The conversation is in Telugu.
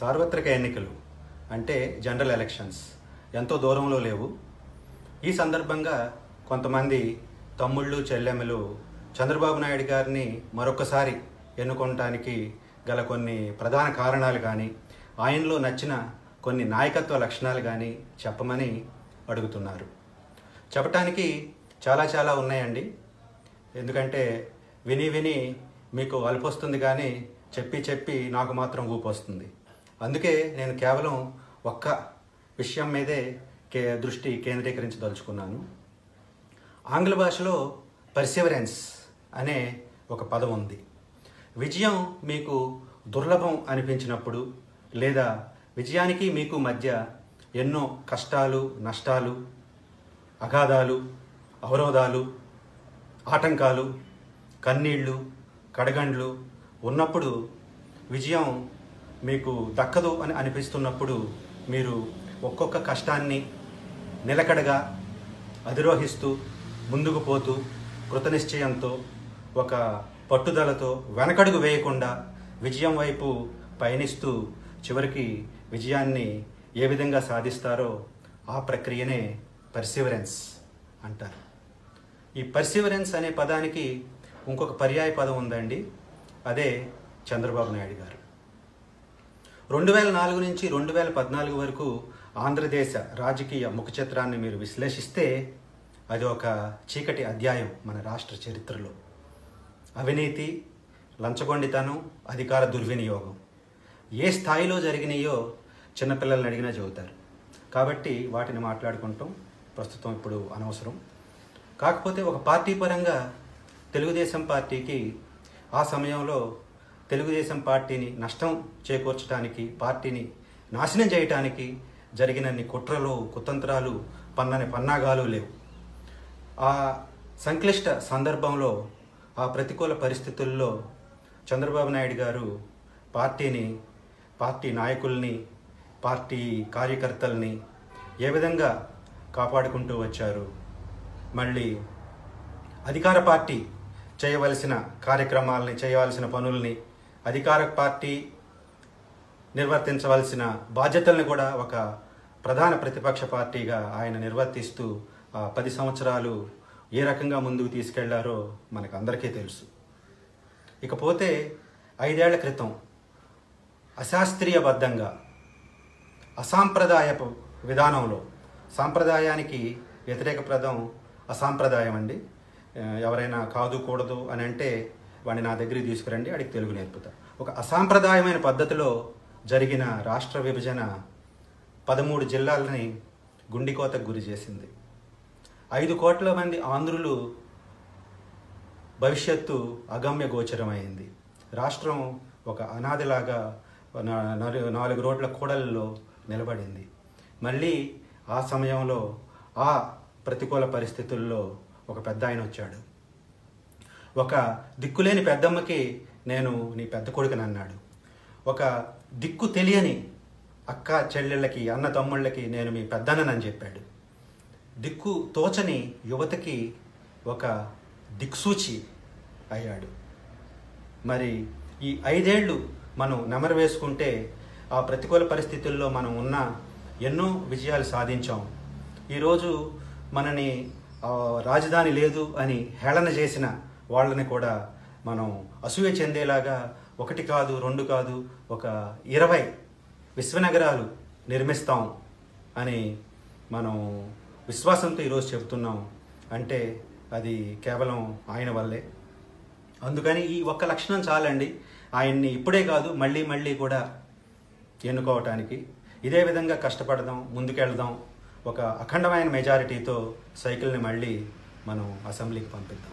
సార్వత్రిక ఎన్నికలు అంటే జనరల్ ఎలక్షన్స్ ఎంతో దూరంలో లేవు. ఈ సందర్భంగా కొంతమంది తమ్ముళ్ళు చెల్లెమ్మలు చంద్రబాబు నాయుడు గారిని మరొకసారి ఎన్నుకోవటానికి గల కొన్ని ప్రధాన కారణాలు కానీ ఆయనలో నచ్చిన కొన్ని నాయకత్వ లక్షణాలు కానీ చెప్పమని అడుగుతున్నారు. చెప్పటానికి చాలా చాలా ఉన్నాయండి. ఎందుకంటే విని విని మీకు అల్పొస్తుంది కానీ చెప్పి చెప్పి నాకు మాత్రం ఊపొస్తుంది. అందుకే నేను కేవలం ఒక్క విషయం మీదే కే దృష్టి కేంద్రీకరించదలుచుకున్నాను. ఆంగ్ల భాషలో పర్సివరెన్స్ అనే ఒక పదం ఉంది. విజయం మీకు దుర్లభం అనిపించినప్పుడు లేదా విజయానికి మీకు మధ్య ఎన్నో కష్టాలు నష్టాలు అగాధాలు అవరోధాలు ఆటంకాలు కన్నీళ్ళు కడగండ్లు ఉన్నప్పుడు విజయం మీకు దక్కదు అని అనిపిస్తున్నప్పుడు మీరు ఒక్కొక్క కష్టాన్ని నిలకడగా అధిరోహిస్తూ ముందుకు పోతూ కృతనిశ్చయంతో ఒక పట్టుదలతో వెనకడుగు వేయకుండా విజయం వైపు పయనిస్తూ చివరికి విజయాన్ని ఏ విధంగా సాధిస్తారో ఆ ప్రక్రియనే పర్సివరెన్స్ అంటారు. ఈ పర్సివరెన్స్ అనే పదానికి ఇంకొక పర్యాయ పదం ఉందండి. అదే చంద్రబాబు నాయుడు గారు. రెండు వేల నాలుగు నుంచి రెండు వేల పద్నాలుగు వరకు ఆంధ్రదేశ రాజకీయ ముఖచిత్రాన్ని మీరు విశ్లేషిస్తే అది ఒక చీకటి అధ్యాయం మన రాష్ట్ర చరిత్రలో. అవినీతి లంచగొండితనం అధికార దుర్వినియోగం. ఏ స్థాయిలో జరిగినాయో చిన్నపిల్లల్ని అడిగినా చెబుతారు. కాబట్టి వాటిని మాట్లాడుకుంటాం. ప్రస్తుతం ఇప్పుడు అనవసరం. కాకపోతే ఒక పార్టీ పరంగా తెలుగుదేశం పార్టీకి ఆ సమయంలో తెలుగుదేశం పార్టీని నష్టం చేకూర్చడానికి పార్టీని నాశనం చేయటానికి జరిగినన్ని కుట్రలు కుతంత్రాలు పన్నని పన్నాగాలు లేవు. ఆ సంక్లిష్ట సందర్భంలో ఆ ప్రతికూల పరిస్థితుల్లో చంద్రబాబు నాయుడు గారు పార్టీని పార్టీ నాయకుల్ని పార్టీ కార్యకర్తల్ని ఏ విధంగా కాపాడుకుంటూ వచ్చారు? మళ్ళీ అధికార పార్టీ చేయవలసిన కార్యక్రమాలని చేయవలసిన పనుల్ని అధికార పార్టీ నిర్వర్తించవలసిన బాధ్యతల్ని కూడా ఒక ప్రధాన ప్రతిపక్ష పార్టీగా ఆయన నిర్వర్తిస్తూ ఆ పది సంవత్సరాలు ఏ రకంగా ముందుకు తీసుకెళ్ళారో మనకు అందరికీ తెలుసు. ఇకపోతే ఐదేళ్ళ క్రితం అశాస్త్రీయబద్ధంగా అసాంప్రదాయపు విధానంలో సాంప్రదాయానికి వ్యతిరేక ప్రదం అసాంప్రదాయం అండి ఎవరైనా కాదు కూడదు అని అంటే వాడిని నా దగ్గరికి తీసుకురండి వాడికి తెలుగు నేర్పుతా. ఒక అసాంప్రదాయమైన పద్ధతిలో జరిగిన రాష్ట్ర విభజన పదమూడు జిల్లాలని గుండికోతకు గురి చేసింది. ఐదు కోట్ల మంది ఆంధ్రులు భవిష్యత్తు అగమ్య గోచరమైంది. రాష్ట్రం ఒక అనాదిలాగా నాలుగు రోడ్ల కూడలలో నిలబడింది. మళ్ళీ ఆ సమయంలో ఆ ప్రతికూల పరిస్థితుల్లో ఒక పెద్ద ఆయన వచ్చాడు. ఒక దిక్కులేని పెద్దమ్మకి నేను నీ పెద్ద కొడుకుని అన్నాడు. ఒక దిక్కు తెలియని అక్క చెల్లెళ్ళకి అన్న తమ్ముళ్ళకి నేను మీ పెద్దనని చెప్పాడు. దిక్కు తోచని యువతకి ఒక దిక్సూచి అయ్యాడు. మరి ఈ ఐదేళ్ళు మనం నెమరు వేసుకుంటే ఆ ప్రతికూల పరిస్థితుల్లో మనం ఉన్న ఎన్నో విజయాలు సాధించాం. ఈరోజు మనని రాజధాని లేదు అని హేళన చేసిన వాళ్ళని కూడా మనం అసూయ చెందేలాగా ఒకటి కాదు రెండు కాదు ఒక ఇరవై విశ్వనగరాలు నిర్మిస్తాం అని మనం విశ్వాసంతో ఈరోజు చెబుతున్నాం. అంటే అది కేవలం ఆయన వల్లే. అందుకని ఈ ఒక్క లక్షణం చాలండి. ఆయన్ని ఇప్పుడే కాదు మళ్ళీ మళ్ళీ కూడా ఎన్నుకోవటానికి. ఇదే విధంగా కష్టపడదాం ముందుకెళ్దాం. ఒక అఖండమైన మెజారిటీతో సైకిల్ని మళ్ళీ మనం అసెంబ్లీకి పంపిద్దాం.